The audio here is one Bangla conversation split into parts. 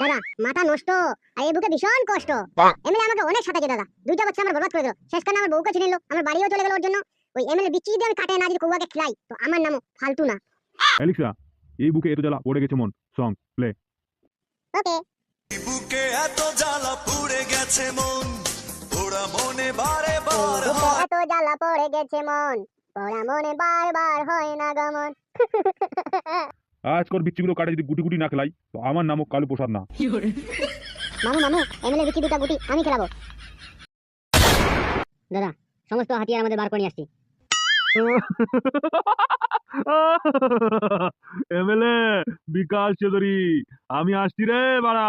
দাদা মাথা নষ্ট আর এই বুকে ভীষণ কষ্ট। এমএলএ আমাকে অনেক সাথে দাদা। দুইটা বছর আমার বরবাদ করে দিল। শেষখানে আমার বউকে ছিনিল আমার বাড়িও চলে গেল ওর জন্য। ওই এমএলএ বিচ্ছি যদি আমি কাটে না যদি কৌয়াকে খিলাই। তো আমার নামও ফালতু না অ্যালেক্সা এই বুকে এত জ্বালা পড়ে গেছে মন। Song play okay. বুকে এত জ্বালা পুড়ে গেছে মন। ওরা মনে বারে বার এত জ্বালা পড়ে গেছে মন। পড়া মনে বারবার হয় না গমন আজকর বিচ্ছিগুলো কাটে যদি গুটি গুটি না খেলাই তো আমার নামও কালু প্রসাদ না। মামু মামু এমএলএ বিচ্ছি দুটা গুটি আমি খেলাবো। দাদা সমস্ত হাতিয়ার আমাদের বার করে আসছি। এমএলএ বিকাশ চৌধুরী আমি আসছি রে বাড়া।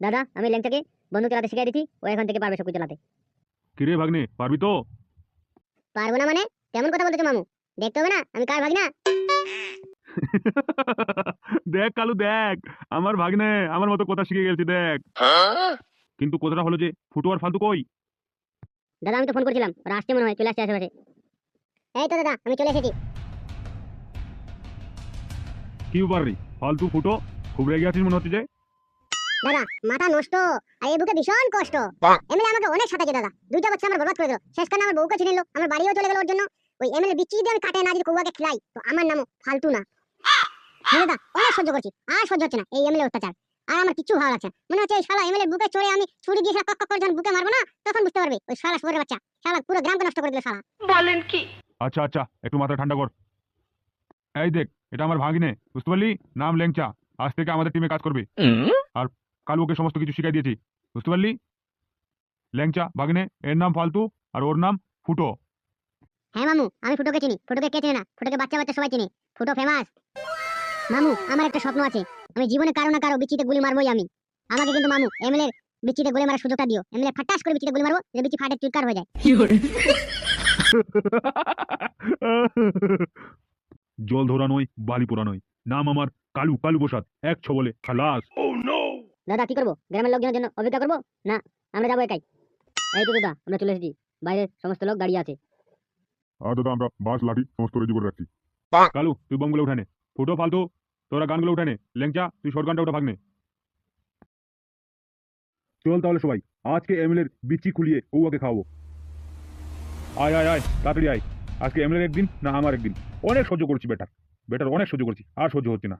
দাদা আমি ল্যাংচাকে বন্দুক চালাতে শিখাই দিচ্ছি ও এখান থেকে পারবে সব চালাতে। কিরে ভাগ্নে পারবি তো? পারব না মানে? কেমন কথা বলতেছো মামু। দেখতে হবে না আমি কার ভাগ না দেখ কালু দেখ। আমার ভাগ্নে আমার মতো কথা শিখে গেছি দেখ। কিন্তু কথাটা হলো যে ফুটো আর ফালতু কই? দাদা আমি তো ফোন করেছিলাম। আসছে মনে হয় চলে আসছে আশেপাশে। এই তো দাদা আমি চলে এসেছি। কি ব্যাপার রে? ফালতু ফুটো খুব রেগে আছিস মনে হচ্ছে যে? দাদা মাথা নষ্ট আর এই বুকে ভীষণ কষ্ট। এমএলএ আমাকে অনেক সাথে দাদা। দুইটা বাচ্চা আমার বরবাদ করে দিল। শেষখানে আমার বউকে ছিনিল আমার বাড়িও চলে গেল ওর জন্য। ওই এমএলএ বিচ্ছি যদি আমি কাটে না যদি কৌয়াকে খিলাই। তো আমার নামও ফালতু না। হ্যাঁ অনেক সহ্য করছি। আর সহ্য হচ্ছে না এই এমএলএ অত্যাচার। আর আমার কিছু ভালো লাগছে মনে হচ্ছে এই শালা এমএলএ বুকে চড়ে আমি ছুরি দিয়ে কক কক করে যখন বুকে মারবো না তখন বুঝতে পারবে ওই শালা শুয়োরের বাচ্চা। শালা পুরো গ্রামকে নষ্ট করে দিল শালা। বলেন কি? আচ্ছা আচ্ছা একটু মাথা ঠান্ডা কর। এই দেখ এটা আমার ভাগিনে বুঝতে পারলি? নাম লেংচা। আজ থেকে আমাদের টিমে কাজ করবে। আর কালু ওকে সমস্ত কিছু শিখাই দিয়েছি। বুঝতে পারলি? ল্যাংচা ভাগিনে এর নাম ফালতু আর ওর নাম ফুটো। হ্যাঁ মামু আমি ফুটোকে চিনি। ফুটোকে কে চিনে না? ফুটোকে বাচ্চা বাচ্চা সবাই চিনে। ফুটো ফেমাস মামু আমার একটা স্বপ্ন আছে। আমি জীবনে কারও না কারও বিচিতে গুলি মারবোই আমি। আমাকে কিন্তু মামু এমএলএ বিচিতে গুলি মারার সুযোগটা দিও। এমএলএ ফাটাস করে বিচিতে গুলি মারবো যে বিচি ফাটে চুরকার হয়ে যায়। জল ধরা নয় বালি পোড়া নয়। নাম আমার কালু কালু প্রসাদ এক ছবলে খালাস। ও নো দাদা কি করব? গ্রামের লোকজনের জন্য অপেক্ষা করব? না আমরা যাব একাই। এই তো দাদা আমরা চলে এসেছি। বাইরে সমস্ত লোক দাঁড়িয়ে আছে। আর দাদা আমরা বাস লাঠি সমস্ত রেডি করে রাখছি। কালু তুই বমগুলো উঠানে। ফুটো ফালতু। তোরা গানগুলো উঠানে ল্যাংচা তুই শর্ট গানটা উঠা ভাগনে চল তাহলে সবাই আজকে এমএলএর বিচি খুলিয়ে ওকে খাওয়াবো। আয় আয় আয় তাড়াতাড়ি আয়। আজকে এমএলএর একদিন না আমার একদিন? অনেক সহ্য করছি বেটার বেটার অনেক সহ্য করছি আর সহ্য হচ্ছে না।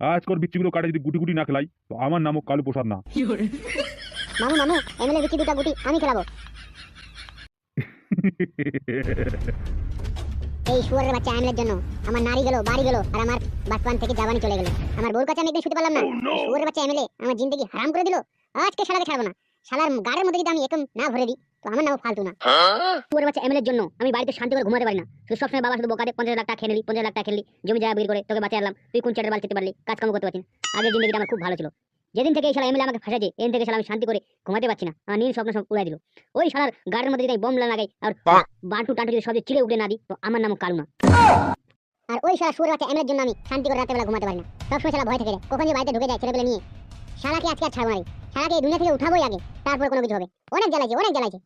আজকর বিচ্ছিগুলো কাটে যদি গুটি গুটি না খেলাই তো আমার নামও কালু প্রসাদ না। মামু মামু এমএলএ বিচি দুটা গুটি আমি খেলাবো। এই শুয়ারের বাচ্চা এমএলএর জন্য আমার নারী গেল বাড়ি গেল আর আমার বাসপান থেকে জাবানি চলে গেল। আমার বউর কাছে আমি একদিন শুতে পারলাম না। শুয়ারের বাচ্চা এমএলএ আমার জিন্দগি হারাম করে দিল। আজকে শালাকে ছাড়বো না। শালার গাড়ির মধ্যে যদি আমি একদম না ভরে দিই তো আমার নাম ফালতু না। শুয়ারের বাচ্চা এমএলএর জন্য আমি বাড়িতে শান্তি করে ঘুমাতে পারি না। শুধু সবসময় বাবা শুধু বোকাতে পঞ্চাশ লাখ টাকা খেয়ে নিলি পঞ্চাশ লাখ টাকা খেলি জমি জায়গা বিক্রি করে তোকে বাঁচিয়ে আনলাম। তুই কোন চাটের বাল খেতে পারলি? কাজ কাম করতে পারছিস আগের জিন্দগিটা আমার খুব ভালো ছিল। যেদিন থেকে এই শালা এমএলএ আমাকে ফাঁসাছে এদিন থেকে শালা আমি শান্তি করে ঘুমাতে পারছি না। আমার নীল স্বপ্ন সব উড়াই দিল। ওই শালার গাড়ির মধ্যে যদি আমি বোম লাগাই আর বাহ। বান্টু টান্টু যদি সবচেয়ে চিড়ে উড়ে না দিই তো আমার নাম কালু না আর ওই শালা সুরের বাচ্চা এমএলএর জন্য আমি শান্তি করে রাতের বেলা ঘুমাতে পারি না। সবসময় শালা ভয় থেকে যায় কখন যে বাড়িতে ঢুকে যায় ছেলেপেলে নিয়ে। শালাকে আজকে আর ছাড়বো না। শালাকে এই দুনিয়া থেকে উঠাবোই আগে। তারপরে কোনো কিছু হবে। অনেক জ্বালাইছে অনেক জ্বালাইছে।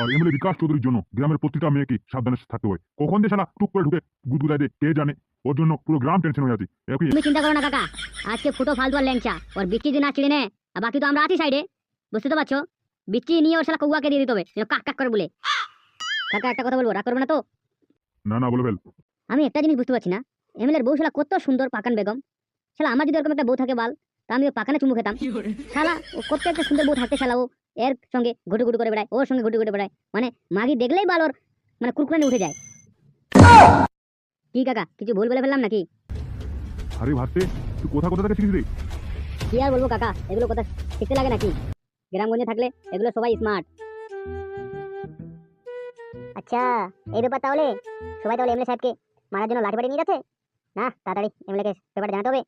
আর এমএলএ বিকাশ চৌধুরীর জন্য গ্রামের প্রতিটা মেয়েকে সাবধানে থাকতে হয়। কখন যে সালা টুক করে ঢুকে গুদগুদায় দে কে জানে? ওর জন্য পুরো গ্রাম টেনশন হয়ে আছে একই তুমি চিন্তা করো না কাকা। আজকে ফুটো ফালতু আর ল্যাংচা। ওর বিচ্ছি যদি না নে আর বাকি তো আমরা আছি সাইডে বুঝতে তো পারছ? বিচ্ছি নিয়ে ওর শালা কৌয়াকে দিয়ে দিতে হবে। কাক কাক করে বলে। কাকা একটা কথা বলব রাগ করবে না তো? না না বলে ফেল। আমি একটা জিনিস বুঝতে পারছি না। এমএলএর বউ শালা কত সুন্দর পাকান বেগম। শালা আমার যদি এরকম একটা বউ থাকে বাল তা আমি ওই পাকানে চুমু খেতাম। শালা ও কত একটা সুন্দর বউ থাকতে শালা ও এর সঙ্গে ঘুটু ঘুটু করে বেড়ায় ওর সঙ্গে ঘুটু ঘুটে বেড়ায়। মানে মাগি দেখলেই বাল ওর মানে কুরকুরানি উঠে যায়। কি কাকা কিছু ভুল বলে ফেললাম নাকি? আরে ভাবতে তুই কোথা কোথা থেকে শিখিস রে কি আর বলব কাকা এগুলো কথা শিখতে লাগে নাকি? গ্রামগঞ্জে থাকলে এগুলো সবাই স্মার্ট আচ্ছা এই ব্যাপার তাহলে সবাই তাহলে এমএলএ সাহেবকে মারার জন্য লাঠি বাড়ি নিয়ে যাচ্ছে? না তাড়াতাড়ি এমএলএকে ব্যাপারটা জানাতে হবে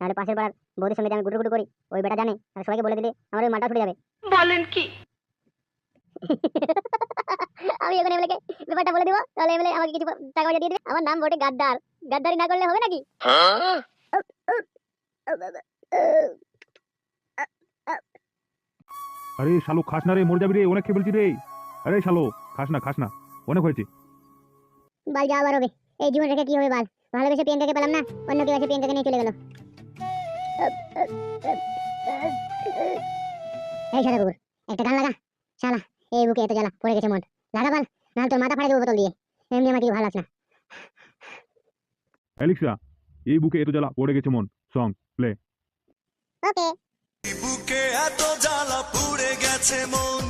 নাহলে পাশের পাড়ার বৌদির সঙ্গে আমি গুটু গুটু করি ওই বেটা জানে আর সবাইকে বলে দিলে আমার ওই মাটা ছুটে যাবে। বলেন কি? আমি এখন এমএলএকে ব্যাপারটা বলে দিব। তাহলে এমএলএ আমাকে কিছু টাকা পয়সা দিয়ে দেবে। আমার নাম বটে গাদ্দার। গাদ্দারি না করলে হবে নাকি? আরে শালো খাস না রে মরে যাবি রে অনেক খেয়ে ফেলছি রে। আরে শালো খাস না খাস না অনেক হয়েছে। বাল যা আবার হবে। এই জীবন রেখে কি হবে বাল? ভালোবেসে প্রিয়াঙ্কাকে পেলাম না অন্য কেউ এসে প্রিয়াঙ্কাকে নিয়ে চলে গেল। এই সাদা কুকুর একটা গান লাগা। শালা এই বুকে এত জ্বালা পড়ে গেছে মন লাগা বাল নাহলে তোর মাথা ফাড়ে দেবো বোতল দিয়ে এমনি আমার কিছু ভালো লাগছে না। অ্যালেক্সা এই বুকে এত জ্বালা পড়ে গেছে মন। Song play. ওকে। বুকে এত জ্বালা পুড়ে গেছে মন।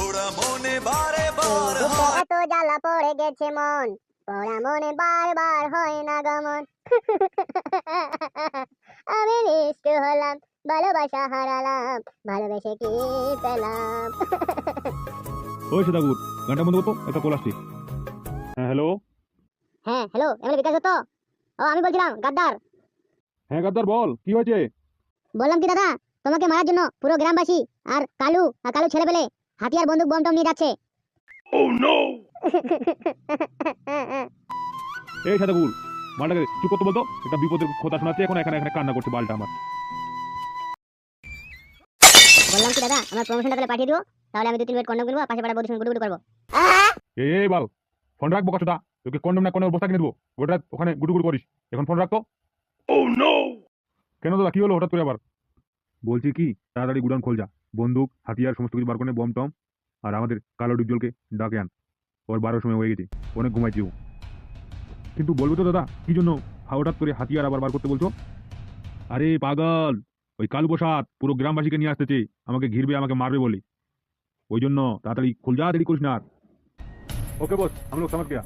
ওরা মনে বারে বার এত জ্বালা পড়ে গেছে মন। পড়া মনে বারবার হয় না গমন আমি নিষ্ঠ হলাম ভালোবাসা হারালাম ভালোবেসে কি পেলাম? ওই সদাগুর গানটা বন্ধ করতো? একটা কল আসছে। হ্যাঁ হ্যালো হ্যাঁ হ্যালো এমএলএ বিকাশ দত্ত? ও আমি বলছিলাম গাদ্দার। হ্যাঁ গাদ্দার বল কি হয়েছে? বললাম কি দাদা তোমাকে মারার জন্য পুরো গ্রামবাসী আর কালু আর কালু ছেলে পেলে হাতিয়ার বন্দুক বম টম নিয়ে যাচ্ছে। ও নো এই সাদাগুর মালটাকে চুপ করতে বলতো? এটা বিপদের কথা শোনাচ্ছে এখন এখানে এখানে কান্না করছে বালটা আমার। বললাম কি দাদা আমার প্রমোশনটা তাহলে পাঠিয়ে দিও। তাহলে আমি দু তিন মিনিট কন্ডম কিনবো পাশে পাড়া বন্ধুর সঙ্গে গুডু করব। এই এই বাল ফোন রাখব কতটা? তোকে কন্ডম না কোনো বস্তা কিনে দেবো। গোটা ওখানে গুটুগুটু করিস। এখন ফোন রাখতো? কেন দাদা কি হলো হঠাৎ করে আবার? বলছি কি তাড়াতাড়ি গুডাউন খোল যা। বন্দুক হাতিয়ার সমস্ত কিছু বার করে বম টম আর আমাদের কালো ডিপজলকে ডাকে আন। ওর বারোর সময় হয়ে গেছে। অনেক ঘুমাইছি ও। কিন্তু বলব তো দাদা কি জন্য হঠাৎ করে হাতিয়ার আবার বার করতে বলছো? আরে পাগল ওই কালু প্রসাদ পুরো গ্রামবাসীকে নিয়ে আসতেছে। আমাকে ঘিরবে আমাকে মারবে বলে। ওই জন্য তাড়াতাড়ি খুল যা দেরি করিস না ওকে বস আমি লোক সমঝ গিয়া